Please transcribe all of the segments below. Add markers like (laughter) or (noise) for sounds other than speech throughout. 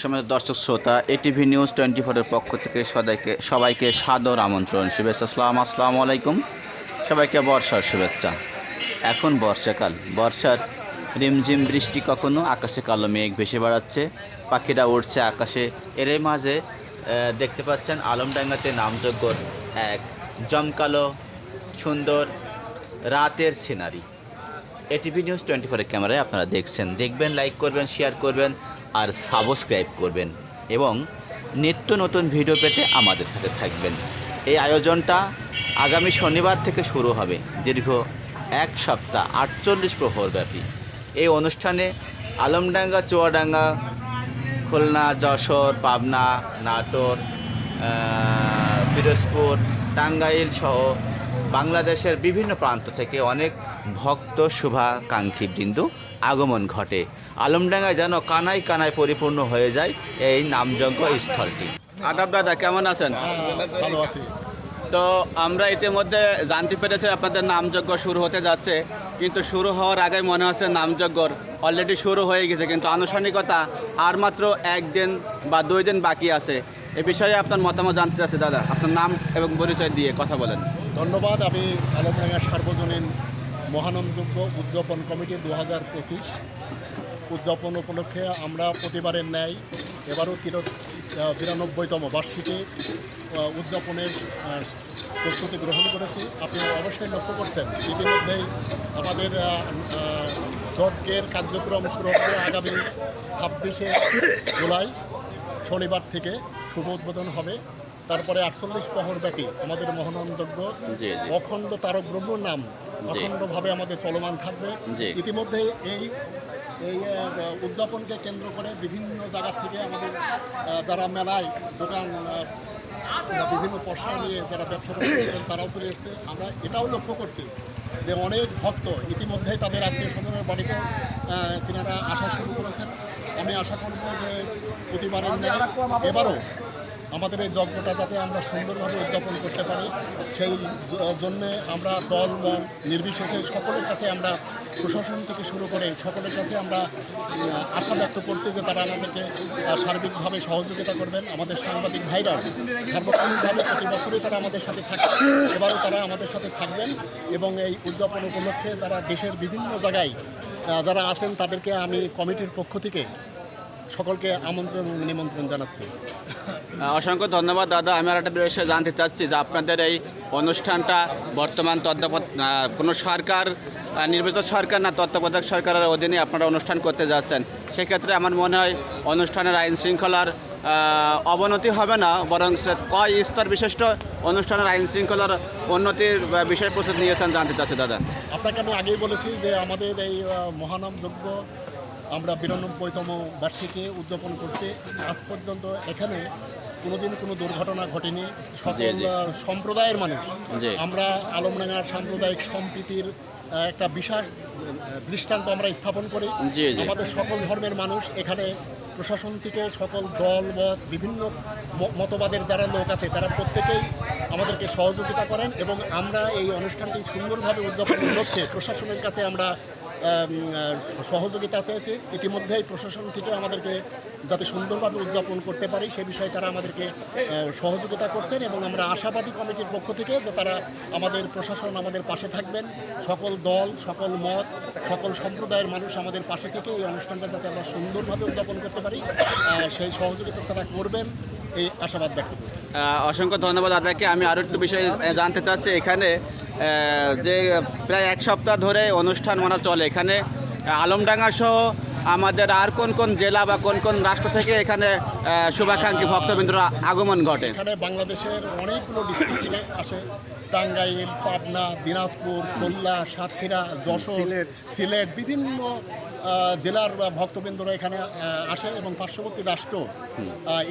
সমস্ত দর্শক শ্রোতা এটিভি নিউজ টোয়েন্টি ফোরের পক্ষ থেকে সবাইকে সবাইকে সাদর আমন্ত্রণ, শুভেচ্ছা, আসসালাম, আসসালামু আলাইকুম। সবাইকে বর্ষার শুভেচ্ছা। এখন বর্ষাকাল। বর্ষার রিমঝিম বৃষ্টি কখনো আকাশে কালো মেঘ ভেসে বেড়াচ্ছে, পাখিরা উঠছে আকাশে। এর মাঝে দেখতে পাচ্ছেন আলমডাঙ্গাতে নামযোগ্য এক জমকালো, সুন্দর, রাতের সিনারি। এটিভি নিউজ টোয়েন্টি ফোরের ক্যামেরায় আপনারা দেখছেন। দেখবেন লাইক করবেন শেয়ার করবেন। আর সাবস্ক্রাইব করবেন এবং নিত্য নতুন ভিডিও পেতে আমাদের সাথে থাকবেন। এই আয়োজনটা আগামী শনিবার থেকে শুরু হবে, দীর্ঘ এক সপ্তাহ, আটচল্লিশ প্রহরব্যাপী। এই অনুষ্ঠানে আলমডাঙ্গা, চুয়াডাঙ্গা, খুলনা, যশোর, পাবনা, নাটোর পিরোজপুর, টাঙ্গাইল সহ বাংলাদেশের বিভিন্ন প্রান্ত থেকে অনেক ভক্ত, শুভাকাঙ্ক্ষী বৃন্দু আগমন ঘটে। আলমডাঙ্গায় যেন কানায় কানায় পরিপূর্ণ হয়ে যায় এই নামযজ্ঞ স্থলটি। আদাব দাদা কেমন আছেন? ভালো আছি। তো আমরা ইতিমধ্যে জানতে পেরেছি আপনাদের নামযজ্ঞ শুরু হতে যাচ্ছে কিন্তু শুরু হওয়ার আগে মনে হচ্ছে নামযজ্ঞর অলরেডি শুরু হয়ে গেছে কিন্তু আনুষ্ঠানিকতা আর মাত্র একদিন বা দুই দিন বাকি আছে। এ বিষয়ে আপনার মতামত জানতে চাচ্ছি দাদা আপনার নাম এবং পরিচয় দিয়ে কথা বলেন। ধন্যবাদ আমি আলমডাঙ্গা সার্বজনীন মহানন্দযোগ্য উদযাপন কমিটি দু হাজার পঁচিশ। উদযাপন উপলক্ষে আমরা প্রতিবারের ন্যায় এবারও তির বিরানব্বইতম বার্ষিকী উদযাপনের প্রস্তুতি গ্রহণ করেছি আপনি অবশ্যই লক্ষ্য করছেন ইতিমধ্যেই আমাদের যজ্ঞের কার্যক্রম শুরু হবে আগামী ছাব্বিশে জুলাই শনিবার থেকে শুভ উদ্বোধন হবে তারপরে আটচল্লিশ প্রহর ব্যাপী আমাদের জি। অখণ্ড তারক ব্রহ্ম নাম অখণ্ডভাবে আমাদের চলমান থাকবে। ইতিমধ্যে এই এই উদযাপনকে কেন্দ্র করে বিভিন্ন জায়গা থেকে আমাদের যারা মেলায় দোকান বিভিন্ন পশা নিয়ে যারা ব্যবসা করছেন তারাও চলে এসছে। আমরা এটাও লক্ষ্য করছি যে অনেক ভক্ত ইতিমধ্যেই তাদের আত্মীয় স্বজনের বাড়িতে তিনারা আসা শুরু করেছেন। আমি আশা করব যে প্রতিবারের এবারও আমাদের এই যজ্ঞটা যাতে আমরা সুন্দরভাবে উদযাপন করতে পারি, সেই জন্যে আমরা দল নির্বিশেষে সকলের কাছে আমরা প্রশাসন থেকে শুরু করে সকলের কাছে আমরা আশা ব্যক্ত করছি যে তারা আমাদেরকে সার্বিকভাবে সহযোগিতা করবেন। আমাদের সাংবাদিক ভাইরা, সার্বক্ষণিকভাবে প্রতি বছরই তারা আমাদের সাথে থাকে এবারও তারা আমাদের সাথে থাকবেন এবং এই উদযাপন উপলক্ষে তারা দেশের বিভিন্ন জায়গায় যারা আছেন তাদেরকে আমি কমিটির পক্ষ থেকে সকলকে আমন্ত্রণ এবং নিমন্ত্রণ জানাচ্ছি। অসংখ্য ধন্যবাদ দাদা। আমি আর একটা বিষয়ে জানতে চাচ্ছি যে আপনাদের এই অনুষ্ঠানটা বর্তমান তত্ত্বাবধ কোনো সরকার নির্বাচিত সরকার না তত্ত্বাবধায়ক সরকারের অধীনে আপনারা অনুষ্ঠান করতে যাচ্ছেন? সেক্ষেত্রে আমার মনে হয় অনুষ্ঠানের আইন শৃঙ্খলার অবনতি হবে না বরং কয় স্তর বিশিষ্ট অনুষ্ঠানের আইন শৃঙ্খলার উন্নতির বিষয় প্রস্তুত নিয়েছেন জানতে চাচ্ছি দাদা। আপনাকে আমি আগেই বলেছি যে আমাদের এই মহানাম যজ্ঞ আমরা বিরানব্বইতম বার্ষিকী উদযাপন করছি। আজ পর্যন্ত এখানে কোনোদিন কোনো দুর্ঘটনা ঘটেনি। সকল সম্প্রদায়ের মানুষ। আমরা আলমডাঙ্গার সাম্প্রদায়িক সম্প্রীতির একটা বিশাল দৃষ্টান্ত আমরা স্থাপন করি। আমাদের সকল ধর্মের মানুষ এখানে প্রশাসন থেকে সকল দল মত বিভিন্ন মতবাদের যারা লোক আছে তারা প্রত্যেকেই আমাদেরকে সহযোগিতা করেন এবং আমরা এই অনুষ্ঠানটি সুন্দরভাবে উদযাপনের লক্ষ্যে প্রশাসনের কাছে আমরা সহযোগিতা চেয়েছি। ইতিমধ্যেই প্রশাসন থেকে আমাদেরকে যাতে সুন্দরভাবে উদযাপন করতে পারি, সে বিষয়ে তারা আমাদেরকে সহযোগিতা করছেন এবং আমরা আশাবাদী কমিটির পক্ষ থেকে যে তারা আমাদের প্রশাসন আমাদের পাশে থাকবেন। সকল দল, সকল মত, সকল সম্প্রদায়ের মানুষ আমাদের পাশে থেকে এই অনুষ্ঠানটা যাতে আমরা সুন্দরভাবে উদযাপন করতে পারি সেই সহযোগিতা তারা করবেন এই আশাবাদ ব্যক্ত করছি। অসংখ্য ধন্যবাদ দাদাকে আমি আরও একটু বিষয়ে জানতে চাচ্ছি, এখানে যে প্রায় এক সপ্তাহ ধরে অনুষ্ঠান মানা চলে এখানে। আলমডাঙ্গা সহ আমাদের আর কোন কোন জেলা বা কোন কোন রাষ্ট্র থেকে এখানে শুভাকাঙ্ক্ষী ভক্তবৃন্দরা আগমন ঘটে? এখানে বাংলাদেশের অনেকগুলো ডিস্ট্রিক্ট থেকে আসে টাঙ্গাইল পাবনা দিনাজপুর খুলনা সাতক্ষীরা যশোর। সিলেট। বিভিন্ন জেলার ভক্তবৃন্দরা এখানে আসে এবং পার্শ্ববর্তী রাষ্ট্র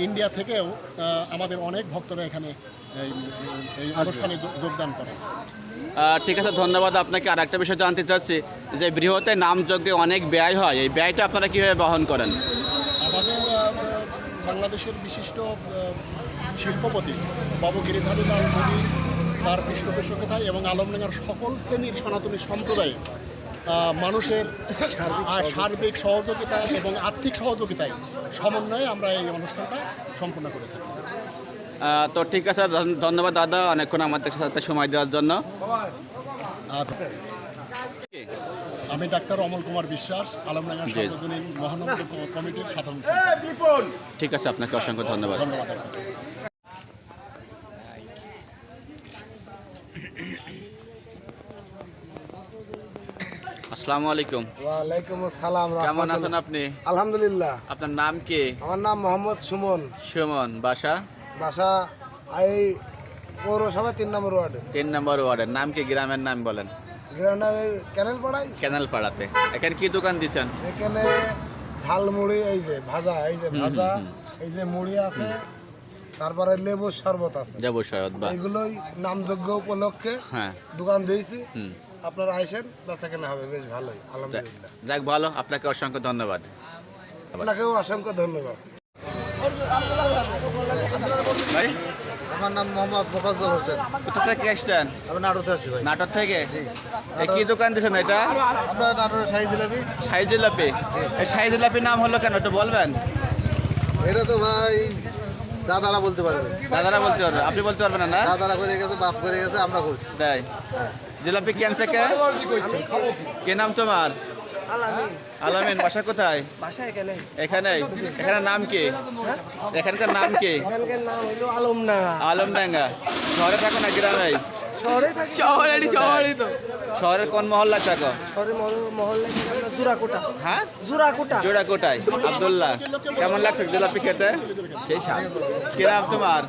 ইন্ডিয়া থেকেও আমাদের অনেক ভক্তরা এখানে এই এই অনুষ্ঠানে যোগদান করে ঠিক আছে ধন্যবাদ। আপনাকে আর একটা বিষয় জানতে চাচ্ছি যে বৃহতে নামযজ্ঞে অনেক ব্যয় হয় এই ব্যয়টা আপনারা কীভাবে বহন করেন? আমাদের বাংলাদেশের বিশিষ্ট শিল্পপতি বাবু গিরিধারী লাল মোদী তার পৃষ্ঠপোষকতায় এবং আলমডাঙ্গার সকল শ্রেণির সনাতনী সম্প্রদায়ে মানুষের সার্বিক সহযোগিতা এবং আর্থিক সহযোগিতায় সমন্বয়ে আমরা এই অনুষ্ঠানটা সম্পন্ন করে থাকি। তো ঠিক আছে ধন্যবাদ দাদা অনেকক্ষণ আমাদের সাথে সময় দেওয়ার জন্য। আমি ডাক্তার অমল কুমার বিশ্বাস আলমডাঙ্গা জি। মহানগর কমিটির সাধারণ ঠিক আছে আপনাকে অসংখ্য ধন্যবাদ। আসসালামু আলাইকুম। ওয়ালাইকুম আসসালাম কেমন আছেন আপনি? আলহামদুলিল্লাহ। আপনার নাম কি? আমার নাম মোহাম্মদ সুমন। সুমন বাসা? বাসা এই পৌরসভা তিন নম্বর ওয়ার্ডে। তিন নম্বর ওয়ার্ডের। নাম কি? গ্রামের নাম বলেন। গ্রাউন্ডে ক্যানেল পাড়াই ক্যানেল পাড়াতে এখানে কি দোকান দিচ্ছেন এখানে ঝালমুড়ি এই যে ভাজা এই যে ভাজা এই যে মুড়ি আছে তারপরে লেবুর শরবত আছে। যাব সৈয়দ বা এইগুলোই নামযোগ্য উপলক্ষে হ্যাঁ। দোকান দিয়েছি। হুম। আপনারা আইসেন বেচা কেনা হবে বেশ ভালোই আলহামদুলিল্লাহ। যাক ভালো। আপনাকে অসংখ্য ধন্যবাদ। আপনাকেও অসংখ্য ধন্যবাদ। ভাই? আমার নাম মোহাম্মদ মোফাজ্জল হোসেন। কোথা থেকে আসছেন? আমি নাটুতে আসছি ভাই। নাটক থেকে? কি দোকান দিচ্ছেন এটা? আমরা নাটোরের শাহি জিলাপি। শাহি জিলাপি? এই শাহি জিলাপির নাম হলো কেন একটু বলবেন? এটা তো ভাই দাদারা বলতে পারবে। দাদারা বলতে পারবেন আপনি বলতে পারবেন না দাদারা করে গেছে বাপ করে গেছে আমরা করছি। তাই। জিলাপি কেনছে কে? কে নাম তোমার? আলামিন। বাসা কোথায়? বাসা এখানে। এখানে? এখানে নাম কি? এখানকার নাম কি? এখানকার নাম হইল আলমডাঙ্গা। আলমডাঙ্গা। শহরে থাকো না গ্রামে? শহরে থাকি তো। শহরের কোন মহল্লা থাকো? থেকে হ্যাঁ? জুরাকোটা জোড়া কোটায় আবদুল্লাহ কেমন লাগছে জিলাপি খেতে? সেই স্বাদ। কি নাম তোমার?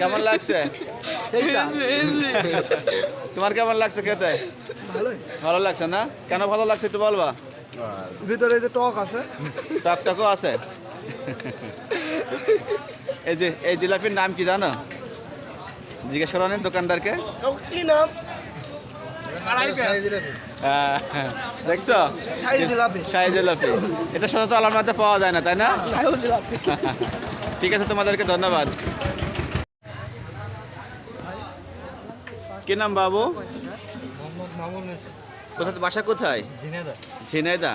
কেমন লাগছে? তোমার কেমন লাগছে খেতে? ভালো লাগছে না? কেন ভালো লাগছে একটু বলবা? ভিতরে যে টক আছে। টক টকও আছে? এই যে এই জিলাপির নাম কি জানো? জিজ্ঞেস করো নি দোকানদারকে। কি নাম? দেখছ? শাহি জিলাপি। এটা সচরাচর আলামাতে পাওয়া যায় না তাই না? ঠিক আছে তোমাদেরকে ধন্যবাদ। কি নাম বাবু? কোথায় বাসা কোথায়? ঝিনাইদা ঝিনাইদা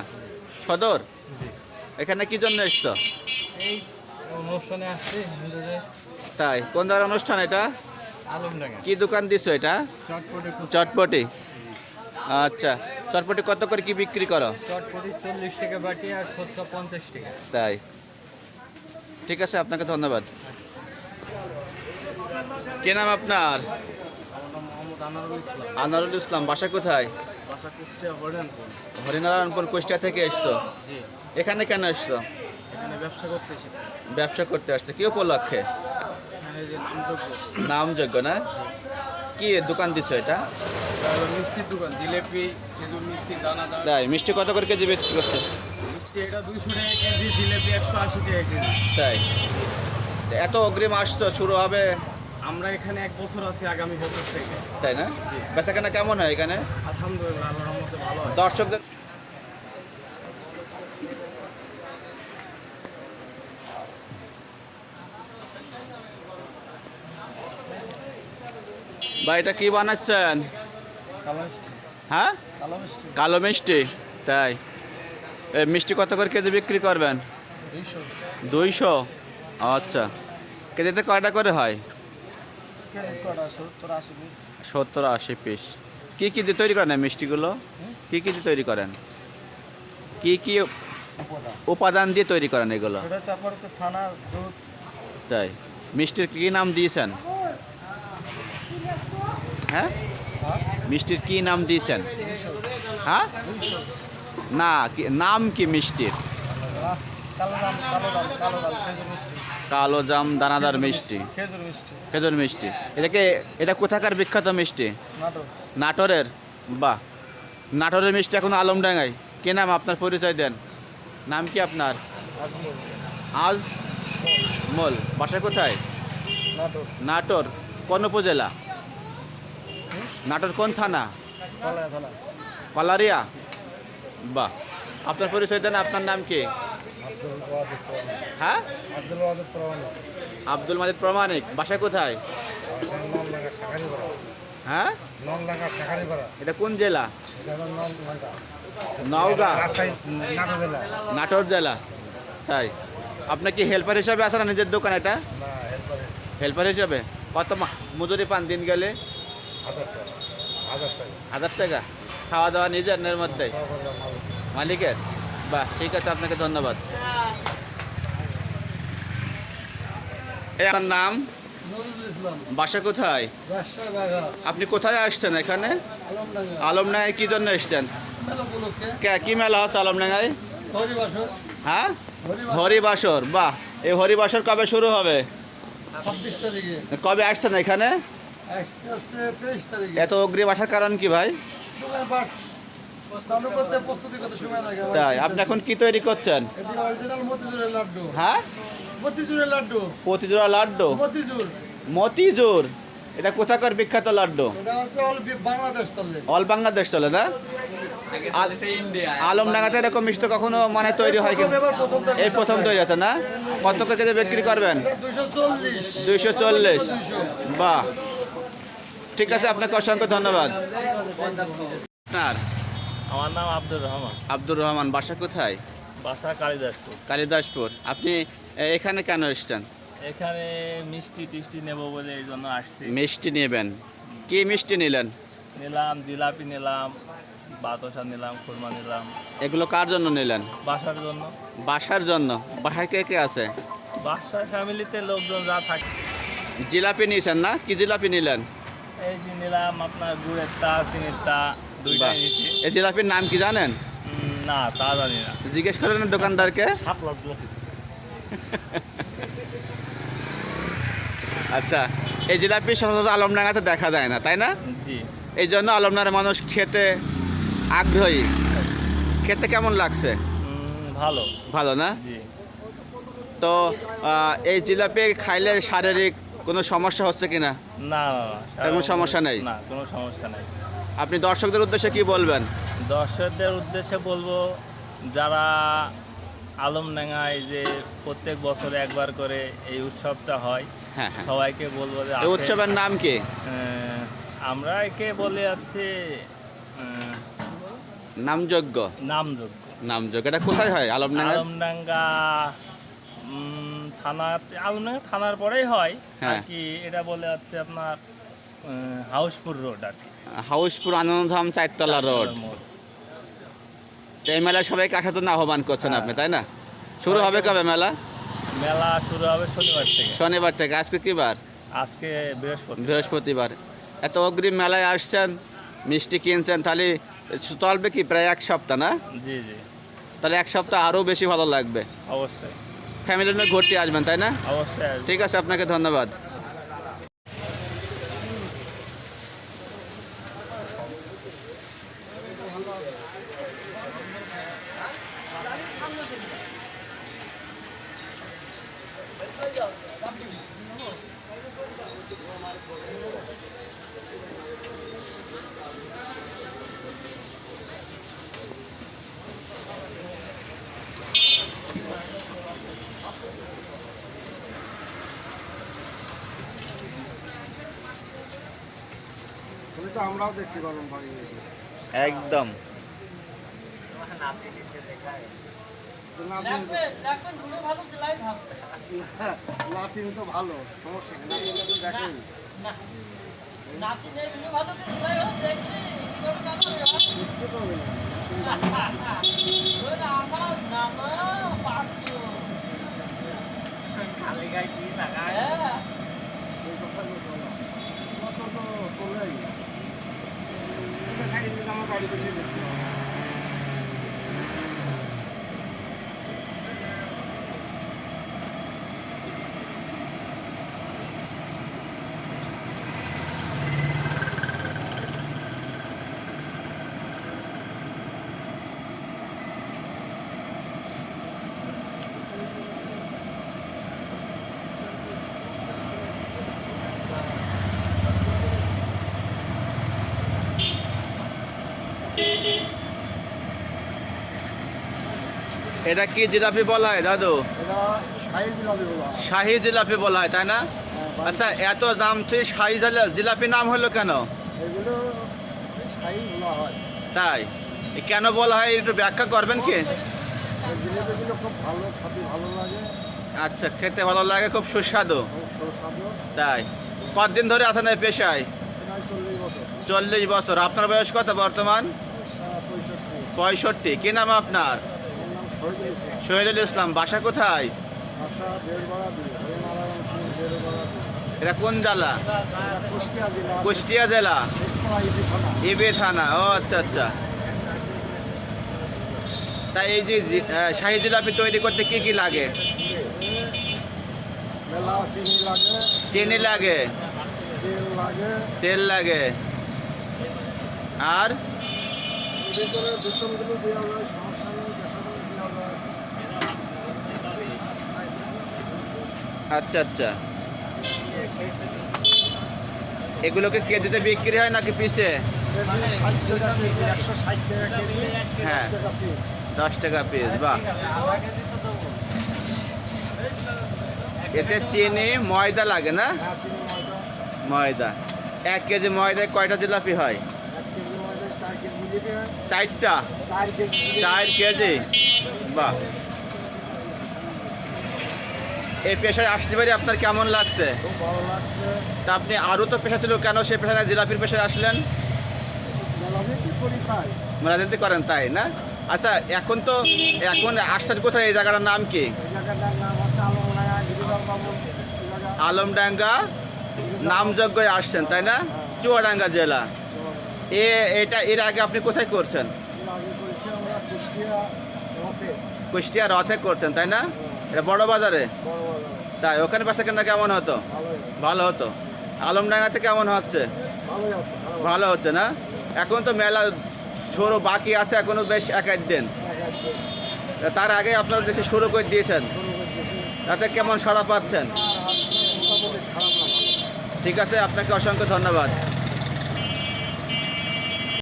সদর? এখানে কি জন্য এসছো? অনুষ্ঠানে আসছি তাই কোন ধরনের অনুষ্ঠান এটা? কি দোকান দিছো এটা? চটপটি আচ্ছা চটপটি কত করে কি বিক্রি করো? চটপটি চল্লিশ টাকা বাটি আর পঞ্চাশ টাকা। তাই। ঠিক আছে আপনাকে ধন্যবাদ। কে নাম আপনার? আনারুল ইসলাম। বাসা কোথায়? হরিনারায়ণপুর। কুষ্টিয়া থেকে এসছো? এখানে কেন এসছো? ব্যবসা করতে আসছো। কি উপলক্ষে? নামযোগ্য। নামযোগ্য না? কি দোকান দিছো এটা? মিষ্টির দোকান জিলেপি খেজুর মিষ্টি দানাদার। তাই মিষ্টি কত করে কেজি বিক্রি করছ? মিষ্টি এটা দুইশো টাকা কেজি জিলেপি একশো আশি টাকা কেজি। তাই। এত অগ্রিম আসতো শুরু হবে আমরা এখানে এক বছর আছি আগামী বছর থেকে। তাই না? বেচা কেনা কেমন হয় এখানে? আলহামদুলিল্লাহ আল্লাহর মধ্যে ভালো দর্শকদের ভাই এটা কি বানাচ্ছেন? কালো মিষ্টি। হ্যাঁ? কালো মিষ্টি। তাই। মিষ্টি কত করে কেজি বিক্রি করবেন? দুইশো? আচ্ছা। কেজিতে কয়টা করে হয়? সত্তর আশি পিস। কি কি দিয়ে তৈরি করেন মিষ্টিগুলো? কি কি দিয়ে তৈরি করেন? কি কি উপাদান দিয়ে তৈরি করেন এগুলো? তাই। মিষ্টির কি নাম দিয়েছেন? হ্যাঁ? মিষ্টির কি নাম দিয়েছেন? হ্যাঁ? না নাম কি মিষ্টির? কালো কালো কালো মিষ্টি কালো জাম দানাদার মিষ্টি। খেজুর মিষ্টি। খেজুর মিষ্টি। এটাকে এটা কোথাকার বিখ্যাত মিষ্টি? নাটোরের? বাহ। নাটোরের মিষ্টি এখন আলমডাঙ্গায়। কে নাম? আপনার পরিচয় দেন। নাম কি আপনার? আজ মল। বাসা কোথায়? নাটোর। কোন উপজেলা? নাটোর কোন থানা? কলারিয়া বাহ। আপনার পরিচয় দেন আপনার নাম কি? হ্যাঁ? আব্দুল মাজিদ প্রমাণিক। বাসা কোথায়? হ্যাঁ? এটা কোন জেলা? নওগাঁ। নাটোর জেলা। তাই। আপনি কি হেল্পার হিসাবে আসেন না নিজের দোকান এটা? হেল্পার হিসাবে। কত মজুরি পান দিন গেলে? হাজার টাকা। খাওয়া দাওয়া নিজের এর মধ্যে। মালিকের? বাহ ঠিক আছে আপনাকে ধন্যবাদ। আপনার নাম? বাসা কোথায়? আপনি কোথায় আসছেন এখানে? আলমডাঙ্গা আলমডাঙ্গায় কি জন্য এসছেন? কি মেলা হচ্ছে আলমডাঙ্গায়? হ্যাঁ? হরিবাসর। বাহ। এই হরিবাসর কবে শুরু হবে? কবে আসছেন এখানে? এত অগ্রিম আসার কারণ কি ভাই? তাই আপনি এখন কি তৈরি করছেন? অরিজিনাল মতিচুরের লাড্ডু। হ্যাঁ? প্রতিজোড়া লাড্ডু। মতিজুর এটা কোথাকার বিখ্যাত লাড্ডু? অল বাংলাদেশ চলে না? আল- আলমডাঙ্গাতে এরকম মিষ্টি কখনো মানে তৈরি হয় কি? এবার প্রথম থেকে এই প্রথম তৈরি হচ্ছে না? কত করে কেজি বিক্রি করবেন? দুইশো চল্লিশ। বাহ। ঠিক আছে আপনাকে অসংখ্য ধন্যবাদ। আপনার আমার নাম আব্দুর রহমান। আব্দুর রহমান বাসা কোথায়? বাসা কালিদাসপুর। কালিদাসপুর। আপনি এখানে কেন এসছেন? এখানে মিষ্টি টিষ্টি নেব বলে এই জন্য আসছি। মিষ্টি নেবেন। কি মিষ্টি নিলেন? নিলাম জিলাপি নিলাম বাতাসা নিলাম খুরমা নিলাম। এগুলো কার জন্য নিলেন? বাসার জন্য। বাসার জন্য? বাসায় কে কে আছে? বাসার ফ্যামিলিতে লোকজন যা থাকে। জিলাপি নিয়েছেন না? কি জিলাপি নিলেন? এই যে নিলাম আপনার গুড়েরটা চিনিরটা দুইটাই বাহ। এই জিলাপির নাম কি জানেন? না তা জানি না। জিজ্ঞেস করেন দোকানদারকে। (laughs) আচ্ছা এই জিলাপি সচরাচর আলমডাঙ্গাতে দেখা যায় না তাই না? এই জন্য আলমডাঙ্গার মানুষ খেতে আগ্রহী। খেতে কেমন লাগছে? ভালো। ভালো না? তো এই জিলাপি খাইলে শারীরিক কোনো সমস্যা হচ্ছে কি না না না না তেমন সমস্যা নেই? না কোনো সমস্যা নেই। আপনি দর্শকদের উদ্দেশ্যে কি বলবেন? দর্শকদের উদ্দেশ্যে বলব যারা আলমডাঙ্গায় যে প্রত্যেক বছর একবার করে এই উৎসবটা হয় হ্যাঁ হ্যাঁ। সবাইকে বলব যে উৎসবের নাম কি? আমরা একে বলে যাচ্ছে নামযজ্ঞ নামযোগ্য। নামযজ্ঞ এটা কোথায় হয় আলমডাঙ্গা আলমডাঙ্গা উম, থানা আলমডাঙ্গা থানার পরেই হয়। আর হ্যাঁ। কি এটা বলে যাচ্ছে আপনার হাউসপুর রোড আর কি। হাউসপুর আনন্দধাম চারতলা রোড। এই মেলায় সবাইকে আসার জন্য আহ্বান করছেন আপনি তাই না? শুরু হবে কবে মেলা? মেলা শুরু হবে শনিবার থেকে। শনিবার থেকে। আজকে কি বার? আজকে বৃহস্পতি বৃহস্পতিবার। এত অগ্রিম মেলায় আসছেন মিষ্টি কিনছেন তাহলে চলবে কি প্রায় এক সপ্তাহ না? জি জি। তাহলে এক সপ্তাহ আরও বেশি ভালো লাগবে। অবশ্যই। ফ্যামিলি নিয়ে ঘুরতে আসবেন তাই না? অবশ্যই ঠিক আছে আপনাকে ধন্যবাদ। তো আমরাও দেখতে এসে একদম। নাতিন তো ভালো সমস্যা নেই নাতিন তো দেখেন কিচ্ছু করবে না এই কথা। কত তো করলেই এটা সাইডে দিকে আমার এটা কি জিলাপি বলা হয় দাদু? হয়। শাহি জিলাপি বলা হয় তাই না? আচ্ছা এত দাম তুই শাহি জিলা- জিলাপি নাম হলো কেন? হয়। তাই? কেন বলা হয় একটু ব্যাখ্যা করবেন কি? আচ্ছা খেতে ভালো লাগে খুব সুস্বাদু। তাই? কতদিন ধরে আছেন এই পেশায়? চল্লিশ বছর। আপনার বয়স কত বর্তমান? পঁয়ষট্টি। কি নাম আপনার? শহীদুল ইসলাম বাসা কোথায়? এটা কোন জেলা? কুষ্টিয়া জেলা ইবি থানা। ও আচ্ছা আচ্ছা। তাই এই যে শাহী জিলাপি তৈরি করতে কি কি লাগে? চিনি লাগে। তেল লাগে। আর? ভিতরে দূষণগুলো দেওয়া যায় সমস্যা নেই বেসনগুলো দেওয়া যায় আচ্ছা আচ্ছা। এগুলোকে কেজিতে বিক্রি হয় নাকি পিসে? হ্যাঁ। দশ টাকা পিস বাহ। এতে চিনি, ময়দা লাগে না? ময়দা। এক কেজি ময়দায় কয়টা জিলাপি হয়? চারটা? চার কেজি। বাহ। এই পেশায় আসতে পারি আপনার কেমন লাগছে? খুব ভালো লাগছে। তা আপনি আরও তো পেশা ছিল কেন সে পেশায় জিলাপির পেশায় আসলেন? রাজনীতি করেন তাই না? আচ্ছা এখন তো এখন আসছেন কোথায়? এই জায়গাটার নাম কি? আলমডাঙ্গা নামযজ্ঞে আসছেন তাই না? চুয়াডাঙ্গা জেলা। এ এটা এর আগে আপনি কোথায় করছেন? কুষ্টিয়া রথে। করছেন তাই না? এটা বড় বাজারে? বড় বাজারে তাই ওখানে বাসা কেন কেমন হতো? ভালো হতো। আলমডাঙ্গাতে কেমন হচ্ছে? ভালো হচ্ছে না? এখন তো মেলা সরু বাকি আছে এখনও বেশ এক এক দিন। তার আগে আপনারা দেশে শুরু করে দিয়েছেন। তাতে কেমন সাড়া পাচ্ছেন? ঠিক আছে আপনাকে অসংখ্য ধন্যবাদ।